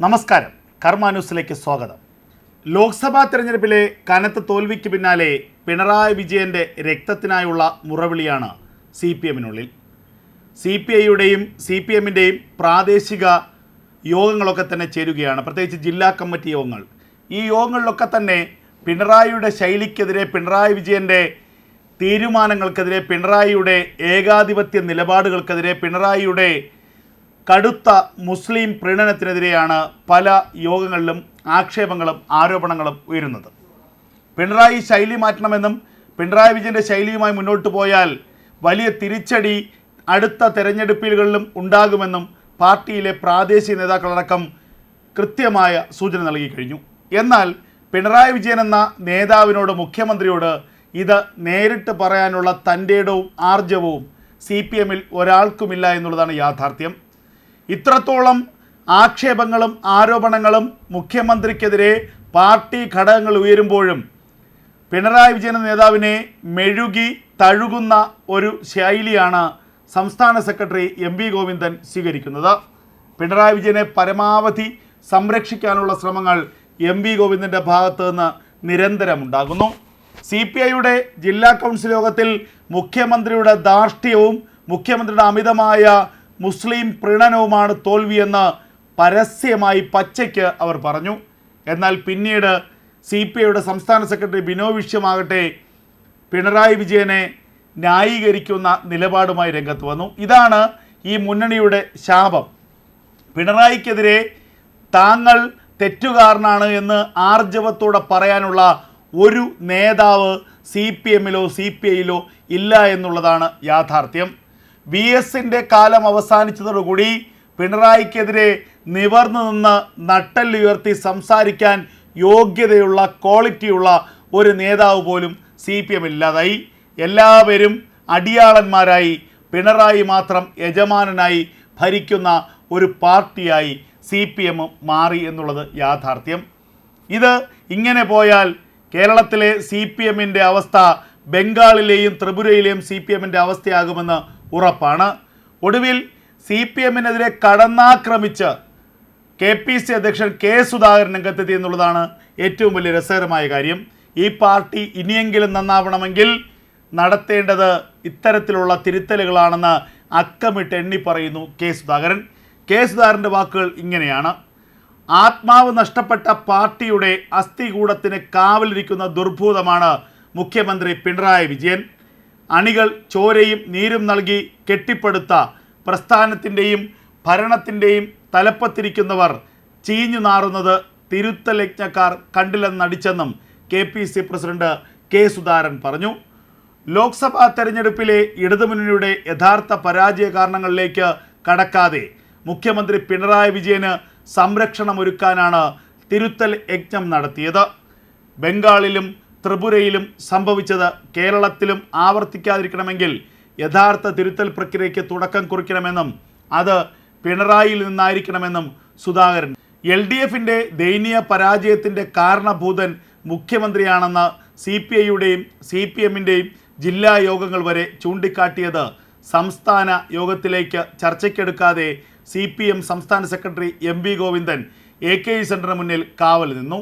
നമസ്കാരം. കർമ്മ ന്യൂസിലേക്ക് സ്വാഗതം. ലോക്സഭാ തെരഞ്ഞെടുപ്പിലെ കനത്ത തോൽവിക്ക് പിന്നാലെ പിണറായി വിജയന്റെ രക്തത്തിനായുള്ള മുറവിളിയാണ് സി പി എമ്മിനുള്ളിൽ. സി പി ഐയുടെയും സി പി എമ്മിന്റെയും പ്രാദേശിക യോഗങ്ങളൊക്കെ തന്നെ ചേരുകയാണ്. പ്രത്യേകിച്ച് ജില്ലാ കമ്മിറ്റി യോഗങ്ങൾ. ഈ യോഗങ്ങളിലൊക്കെ തന്നെ പിണറായിയുടെ ശൈലിക്കെതിരെ പിണറായി വിജയന്റെ തീരുമാനങ്ങൾക്കെതിരെ പിണറായിയുടെ ഏകാധിപത്യ നിലപാടുകൾക്കെതിരെ പിണറായിയുടെ കടുത്ത മുസ്ലിം പ്രീണനത്തിനെതിരെയാണ് പല യോഗങ്ങളിലും ആക്ഷേപങ്ങളും ആരോപണങ്ങളും ഉയരുന്നത്. പിണറായി ശൈലി മാറ്റണമെന്നും പിണറായി വിജയന്റെ ശൈലിയുമായി മുന്നോട്ട് പോയാൽ വലിയ തിരിച്ചടി അടുത്ത തെരഞ്ഞെടുപ്പുകളിലും ഉണ്ടാകുമെന്നും പാർട്ടിയിലെ പ്രാദേശിക നേതാക്കളടക്കം കൃത്യമായ സൂചന നൽകി കഴിഞ്ഞു. എന്നാൽ പിണറായി വിജയൻ എന്ന നേതാവിനോട് മുഖ്യമന്ത്രിയോട് ഇത് നേരിട്ട് പറയാനുള്ള തന്റെടവും ആർജവവും സി പി എമ്മിൽ ഒരാൾക്കുമില്ല എന്നുള്ളതാണ് യാഥാർത്ഥ്യം. ഇത്രത്തോളം ആക്ഷേപങ്ങളും ആരോപണങ്ങളും മുഖ്യമന്ത്രിക്കെതിരെ പാർട്ടി ഘടകങ്ങൾ ഉയരുമ്പോഴും പിണറായി വിജയൻ നേതാവിനെ മെഴുകി തഴുകുന്ന ഒരു ശൈലിയാണ് സംസ്ഥാന സെക്രട്ടറി എം വി ഗോവിന്ദൻ സ്വീകരിക്കുന്നത്. പിണറായി വിജയനെ പരമാവധി സംരക്ഷിക്കാനുള്ള ശ്രമങ്ങൾ എം വി ഗോവിന്ദന്റെ ഭാഗത്തു നിന്ന് നിരന്തരമുണ്ടാകുന്നു. സി പി ഐയുടെ ജില്ലാ കൗൺസിൽ യോഗത്തിൽ മുഖ്യമന്ത്രിയുടെ ധാർഷ്ട്യവും മുഖ്യമന്ത്രിയുടെ അമിതമായ മുസ്ലിം പ്രീണനവുമാണ് തോൽവിയെന്ന് പരസ്യമായി പച്ചയ്ക്ക് അവർ പറഞ്ഞു. എന്നാൽ പിന്നീട് സി പി ഐയുടെ സംസ്ഥാന സെക്രട്ടറി ബിനോ വിശ്വമാകട്ടെ പിണറായി വിജയനെ ന്യായീകരിക്കുന്ന നിലപാടുമായി രംഗത്ത് വന്നു. ഇതാണ് ഈ മുന്നണിയുടെ ശാപം. പിണറായിക്കെതിരെ താങ്കൾ തെറ്റുകാരനാണ് എന്ന് ആർജവത്തോടെ പറയാനുള്ള ഒരു നേതാവ് സി പി എമ്മിലോ സി പി ഐയിലോ ഇല്ല എന്നുള്ളതാണ് യാഥാർത്ഥ്യം. വി എസിന്റെ കാലം അവസാനിച്ചതോടുകൂടി പിണറായിക്കെതിരെ നിവർന്നു നിന്ന് നട്ടല്ലുയർത്തി സംസാരിക്കാൻ യോഗ്യതയുള്ള ക്വാളിറ്റിയുള്ള ഒരു നേതാവ് പോലും സി പി എം ഇല്ലാതായി. എല്ലാവരും അടിയാളന്മാരായി പിണറായി മാത്രം യജമാനനായി ഭരിക്കുന്ന ഒരു പാർട്ടിയായി സി പി എം മാറി എന്നുള്ളത് യാഥാർത്ഥ്യം. ഇത് ഇങ്ങനെ പോയാൽ കേരളത്തിലെ സി പി എമ്മിന്റെ അവസ്ഥ ബംഗാളിലെയും ത്രിപുരയിലെയും സി പി എമ്മിന്റെ അവസ്ഥയാകുമെന്ന് ഉറപ്പാണ്. ഒടുവിൽ സി പി എമ്മിനെതിരെ കടന്നാക്രമിച്ച് കെ പി സി അധ്യക്ഷൻ കെ സുധാകരൻ രംഗത്തെത്തി എന്നുള്ളതാണ് ഏറ്റവും വലിയ രസകരമായ കാര്യം. ഈ പാർട്ടി ഇനിയെങ്കിലും നന്നാവണമെങ്കിൽ നടത്തേണ്ടത് ഇത്തരത്തിലുള്ള തിരുത്തലുകളാണെന്ന് അക്കമിട്ട് എണ്ണി പറയുന്നു കെ സുധാകരൻ. കെ സുധാകരന്റെ വാക്കുകൾ ഇങ്ങനെയാണ്. ആത്മാവ് നഷ്ടപ്പെട്ട പാർട്ടിയുടെ അസ്ഥികൂടത്തിന് കാവലിരിക്കുന്ന ദുർഭൂതമാണ് മുഖ്യമന്ത്രി പിണറായി വിജയൻ. അണികൾ ചോരയും നീരും നൽകി കെട്ടിപ്പടുത്ത പ്രസ്ഥാനത്തിന്റെയും ഭരണത്തിന്റെയും തലപ്പത്തിരിക്കുന്നവർ ചീഞ്ഞു നാറുന്നത് തിരുത്തലജ്ഞക്കാർ കണ്ടില്ലെന്നടിച്ചെന്നും K P C president K Sudharan പറഞ്ഞു. ലോക്സഭാ തെരഞ്ഞെടുപ്പിലെ ഇടതുമുന്നണിയുടെ യഥാർത്ഥ പരാജയ കാരണങ്ങളിലേക്ക് കടക്കാതെ മുഖ്യമന്ത്രി പിണറായി വിജയന് സംരക്ഷണമൊരുക്കാനാണ് തിരുത്തൽ യജ്ഞം നടത്തിയത്. ബംഗാളിലും ത്രിപുരയിലും സംഭവിച്ചത് കേരളത്തിലും ആവർത്തിക്കാതിരിക്കണമെങ്കിൽ യഥാർത്ഥ തിരുത്തൽ പ്രക്രിയയ്ക്ക് തുടക്കം കുറിക്കണമെന്നും അത് പിണറായിയിൽ നിന്നായിരിക്കണമെന്നും സുധാകരൻ. എൽ ഡി എഫിന്റെ ദയനീയ പരാജയത്തിന്റെ കാരണഭൂതൻ മുഖ്യമന്ത്രിയാണെന്ന് സി പി ഐയുടെയും സി പി എമ്മിന്റെയും ജില്ലാ യോഗങ്ങൾ വരെ ചൂണ്ടിക്കാട്ടിയത് സംസ്ഥാന യോഗത്തിലേക്ക് ചർച്ചയ്ക്കെടുക്കാതെ സി പി എം സംസ്ഥാന secretary M V Govindan. A K E സെന്ററിന് മുന്നിൽ കാവൽ നിന്നു.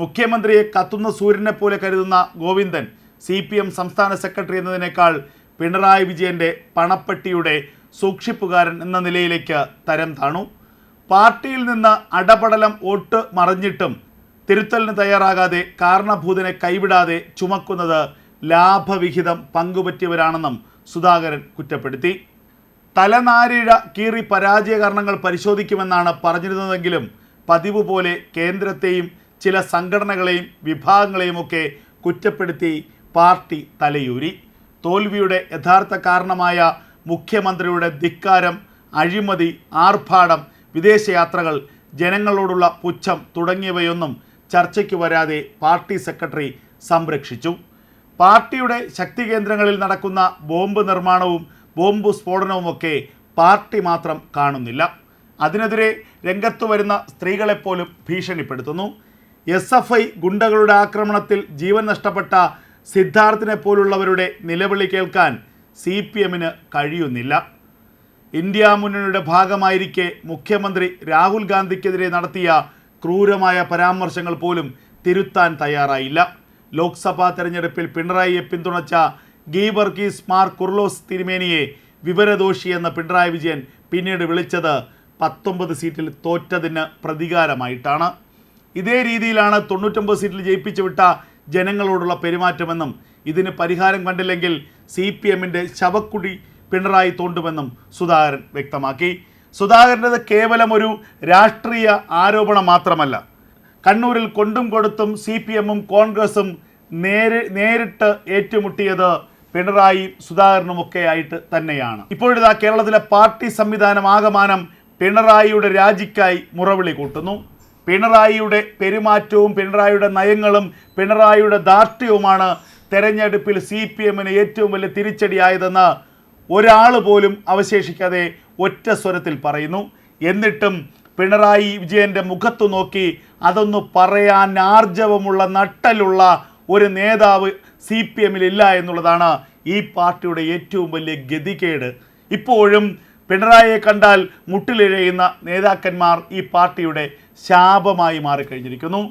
മുഖ്യമന്ത്രിയെ കത്തുന്ന സൂര്യനെ പോലെ കരുതുന്ന ഗോവിന്ദൻ സി പി എം സംസ്ഥാന സെക്രട്ടറി എന്നതിനേക്കാൾ പിണറായി വിജയന്റെ പണപ്പെട്ടിയുടെ സൂക്ഷിപ്പുകാരൻ എന്ന നിലയിലേക്ക് തരം താണു. പാർട്ടിയിൽ നിന്ന് അടപടലം വോട്ട് മറിഞ്ഞിട്ടും തിരുത്തലിന് തയ്യാറാകാതെ കാരണഭൂതനെ കൈവിടാതെ ചുമക്കുന്നത് ലാഭവിഹിതം പങ്കുപറ്റിയവരാണെന്നും സുധാകരൻ കുറ്റപ്പെടുത്തി. തലനാരിഴ കീറി പരാജയ കാരണങ്ങൾ പരിശോധിക്കുമെന്നാണ് പറഞ്ഞിരുന്നതെങ്കിലും പതിവ് പോലെ കേന്ദ്രത്തെയും ചില സംഘടനകളെയും വിഭാഗങ്ങളെയും ഒക്കെ കുറ്റപ്പെടുത്തി പാർട്ടി തലയൂരി. തോൽവിയുടെ യഥാർത്ഥ കാരണമായ മുഖ്യമന്ത്രിയുടെ ധിക്കാരം അഴിമതി ആർഭാടം വിദേശയാത്രകൾ ജനങ്ങളോടുള്ള പുച്ഛം തുടങ്ങിയവയൊന്നും ചർച്ചയ്ക്ക് വരാതെ പാർട്ടി സെക്രട്ടറി സംരക്ഷിച്ചു. പാർട്ടിയുടെ ശക്തി കേന്ദ്രങ്ങളിൽ നടക്കുന്ന ബോംബ് നിർമ്മാണവും ബോംബ് സ്ഫോടനവുമൊക്കെ പാർട്ടി മാത്രം കാണുന്നില്ല. അതിനെതിരെ രംഗത്തു വരുന്ന സ്ത്രീകളെപ്പോലും ഭീഷണിപ്പെടുത്തുന്നു. എസ് എഫ് ഐ ഗുണ്ടകളുടെ ആക്രമണത്തിൽ ജീവൻ നഷ്ടപ്പെട്ട സിദ്ധാർത്ഥിനെ പോലുള്ളവരുടെ നിലവിളി കേൾക്കാൻ സി പി എമ്മിന് കഴിയുന്നില്ല. ഇന്ത്യ മുന്നണിയുടെ ഭാഗമായിരിക്കെ മുഖ്യമന്ത്രി രാഹുൽ ഗാന്ധിക്കെതിരെ നടത്തിയ ക്രൂരമായ പരാമർശങ്ങൾ പോലും തിരുത്താൻ തയ്യാറായില്ല. ലോക്സഭാ തെരഞ്ഞെടുപ്പിൽ പിണറായിയെ പിന്തുണച്ച ഗീബർഗീസ് മാർ കുർലോസ് തിരുമേനിയെ വിവരദോഷി എന്ന പിണറായി വിജയൻ പിന്നീട് വിളിച്ചത് പത്തൊമ്പത് സീറ്റിൽ തോറ്റതിന് പ്രതികാരമായിട്ടാണ്. ഇതേ രീതിയിലാണ് തൊണ്ണൂറ്റൊമ്പത് സീറ്റിൽ ജയിപ്പിച്ചു വിട്ട ജനങ്ങളോടുള്ള പെരുമാറ്റമെന്നും ഇതിന് പരിഹാരം കണ്ടില്ലെങ്കിൽ സി പി എമ്മിന്റെ ശവക്കുടി പിണറായി തോണ്ടുമെന്നും സുധാകരൻ വ്യക്തമാക്കി. സുധാകരന്റെ കേവലം ഒരു രാഷ്ട്രീയ ആരോപണം മാത്രമല്ല. കണ്ണൂരിൽ കൊണ്ടും കൊടുത്തും സി പി എമ്മും കോൺഗ്രസും നേരി നേരിട്ട് ഏറ്റുമുട്ടിയത് പിണറായി സുധാകരനുമൊക്കെ ആയിട്ട് തന്നെയാണ്. ഇപ്പോഴിതാ കേരളത്തിലെ പാർട്ടി സംവിധാനം ആകമാനം പിണറായിയുടെ രാജിക്കായി മുറവിളി കൂട്ടുന്നു. പിണറായിയുടെ പെരുമാറ്റവും പിണറായിയുടെ നയങ്ങളും പിണറായിയുടെ ധാർഷ്ട്യവുമാണ് തെരഞ്ഞെടുപ്പിൽ സി പി എമ്മിന് ഏറ്റവും വലിയ തിരിച്ചടിയായതെന്ന് ഒരാൾ പോലും അവശേഷിക്കാതെ ഒറ്റ സ്വരത്തിൽ പറയുന്നു. എന്നിട്ടും പിണറായി വിജയന്റെ മുഖത്തു നോക്കി അതൊന്ന് പറയാൻ ആർജവമുള്ള നട്ടലുള്ള ഒരു നേതാവ് സി പി എമ്മിലില്ല എന്നുള്ളതാണ് ഈ പാർട്ടിയുടെ ഏറ്റവും വലിയ ഗതികേട്. ഇപ്പോഴും പിണറായിയെ കണ്ടാൽ മുട്ടിലിഴയുന്ന നേതാക്കന്മാർ ഈ പാർട്ടിയുടെ ശാപമായി മാറിക്കഴിഞ്ഞിരിക്കുന്നു.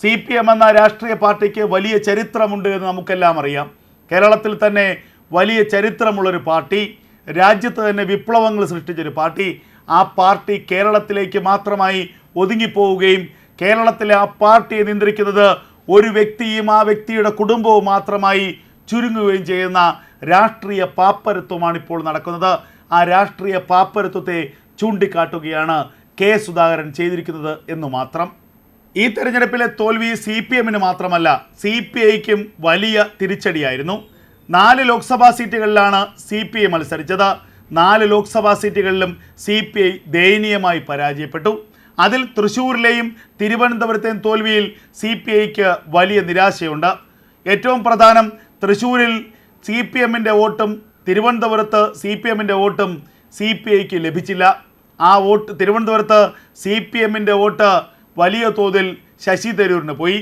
സി പി എം എന്ന രാഷ്ട്രീയ പാർട്ടിക്ക് വലിയ ചരിത്രമുണ്ട് എന്ന് നമുക്കെല്ലാം അറിയാം. കേരളത്തിൽ തന്നെ വലിയ ചരിത്രമുള്ളൊരു പാർട്ടി രാജ്യത്ത് തന്നെ വിപ്ലവങ്ങൾ സൃഷ്ടിച്ചൊരു പാർട്ടി. ആ പാർട്ടി കേരളത്തിലേക്ക് മാത്രമായി ഒതുങ്ങിപ്പോവുകയും കേരളത്തിലെ ആ പാർട്ടിയെ നിയന്ത്രിക്കുന്നത് ഒരു വ്യക്തിയും ആ വ്യക്തിയുടെ കുടുംബവും മാത്രമായി ചുരുങ്ങുകയും ചെയ്യുന്ന രാഷ്ട്രീയ പാപ്പരത്വമാണ് ഇപ്പോൾ നടക്കുന്നത്. ആ രാഷ്ട്രീയ പാപ്പരത്വത്തെ ചൂണ്ടിക്കാട്ടുകയാണ് കെ സുധാകരൻ ചെയ്തിരിക്കുന്നത് എന്നു മാത്രം. ഈ തെരഞ്ഞെടുപ്പിലെ തോൽവി സി പി എമ്മിന് മാത്രമല്ല സി പി ഐക്കും വലിയ തിരിച്ചടിയായിരുന്നു. നാല് ലോക്സഭാ സീറ്റുകളിലാണ് സി പി ഐ മത്സരിച്ചത്. നാല് ലോക്സഭാ സീറ്റുകളിലും സി പി ഐ ദയനീയമായി പരാജയപ്പെട്ടു. അതിൽ തൃശ്ശൂരിലെയും തിരുവനന്തപുരത്തെയും തോൽവിയിൽ സി പി ഐക്ക് വലിയ നിരാശയുണ്ട്. ഏറ്റവും പ്രധാനം തൃശ്ശൂരിൽ സി പി എമ്മിന്റെ വോട്ടും തിരുവനന്തപുരത്ത് സി പി എമ്മിന്റെ വോട്ടും സി പി ഐക്ക് ലഭിച്ചില്ല. ആ വോട്ട് തിരുവനന്തപുരത്ത് സി പി എമ്മിന്റെ വോട്ട് വലിയ തോതിൽ ശശി തരൂരിന് പോയി.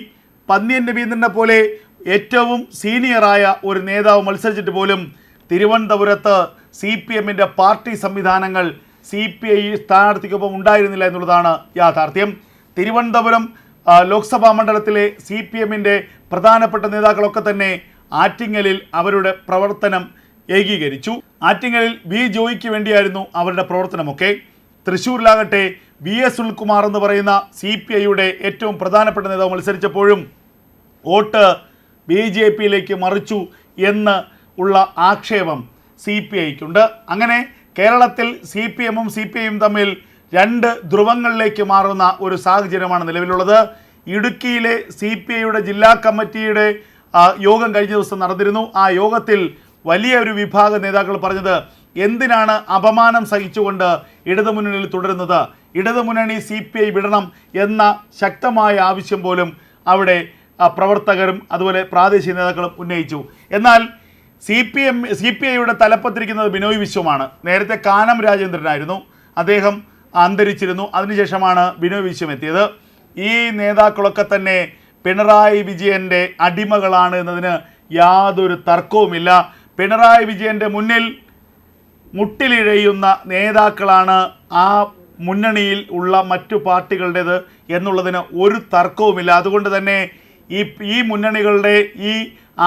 പന്നിയൻ രവീന്ദ്രനെ പോലെ ഏറ്റവും സീനിയറായ ഒരു നേതാവ് മത്സരിച്ചിട്ട് പോലും തിരുവനന്തപുരത്ത് സി പി എമ്മിന്റെ പാർട്ടി സംവിധാനങ്ങൾ സി പി ഐ സ്ഥാനാർത്ഥിക്കൊപ്പം ഉണ്ടായിരുന്നില്ല എന്നുള്ളതാണ് യാഥാർത്ഥ്യം. തിരുവനന്തപുരം ലോക്സഭാ മണ്ഡലത്തിലെ സി പി എമ്മിന്റെ പ്രധാനപ്പെട്ട നേതാക്കളൊക്കെ തന്നെ ആറ്റിങ്ങലിൽ അവരുടെ പ്രവർത്തനം ഏകീകരിച്ചു. ആറ്റിങ്ങലിൽ വി ജോയിക്ക് വേണ്ടിയായിരുന്നു അവരുടെ പ്രവർത്തനമൊക്കെ. തൃശ്ശൂരിലാകട്ടെ വി എസ് സുനിൽകുമാർ എന്ന് പറയുന്ന സി പി ഐയുടെ ഏറ്റവും പ്രധാനപ്പെട്ട നേതാവ് മത്സരിച്ചപ്പോഴും വോട്ട് ബി ജെ പിയിലേക്ക് മറിച്ചു എന്ന് ഉള്ള ആക്ഷേപം സി പി ഐക്കുണ്ട്. അങ്ങനെ കേരളത്തിൽ സി പി എമ്മും സി പി ഐയും തമ്മിൽ രണ്ട് ധ്രുവങ്ങളിലേക്ക് മാറുന്ന ഒരു സാഹചര്യമാണ് നിലവിലുള്ളത്. ഇടുക്കിയിലെ സി പി ഐയുടെ ജില്ലാ കമ്മിറ്റിയുടെ യോഗം കഴിഞ്ഞ ദിവസം നടന്നിരുന്നു. ആ യോഗത്തിൽ വലിയ ഒരു വിഭാഗം നേതാക്കൾ പറഞ്ഞത് എന്തിനാണ് അപമാനം സഹിച്ചുകൊണ്ട് ഇടതുമുന്നണിയിൽ തുടരുന്നത്? ഇടതുമുന്നണി സി പി ഐ വിടണം എന്ന ശക്തമായ ആവശ്യം പോലും അവിടെ പ്രവർത്തകരും അതുപോലെ പ്രാദേശിക നേതാക്കളും ഉന്നയിച്ചു. എന്നാൽ C P M C P ഐയുടെ തലപ്പത്തിരിക്കുന്നത് ബിനോയ് വിശ്വമാണ്. നേരത്തെ കാനം രാജേന്ദ്രനായിരുന്നു. അദ്ദേഹം അന്തരിച്ചിരുന്നു. അതിനുശേഷമാണ് ബിനോയ് വിശ്വം എത്തിയത്. ഈ നേതാക്കളൊക്കെ തന്നെ പിണറായി വിജയന്റെ അടിമകളാണ് എന്നതിന് യാതൊരു തർക്കവുമില്ല. പിണറായി വിജയന്റെ മുന്നിൽ മുട്ടിലിഴയുന്ന നേതാക്കളാണ് ആ മുന്നണിയിൽ ഉള്ള മറ്റു പാർട്ടികളുടേത് എന്നുള്ളതിന് ഒരു തർക്കവുമില്ല. അതുകൊണ്ട് തന്നെ ഈ ഈ മുന്നണികളുടെ ഈ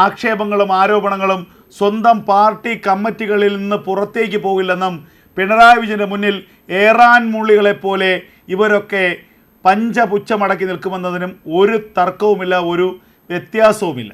ആക്ഷേപങ്ങളും ആരോപണങ്ങളും സ്വന്തം പാർട്ടി കമ്മിറ്റികളിൽ നിന്ന് പുറത്തേക്ക് പോകില്ലെന്നും പിണറായി വിജയന്റെ മുന്നിൽ ഏറാൻ മുള്ളികളെപ്പോലെ ഇവരൊക്കെ പഞ്ചപുച്ഛമടക്കി നിൽക്കുമെന്നതിനും ഒരു തർക്കവുമില്ല ഒരു വ്യത്യാസവുമില്ല.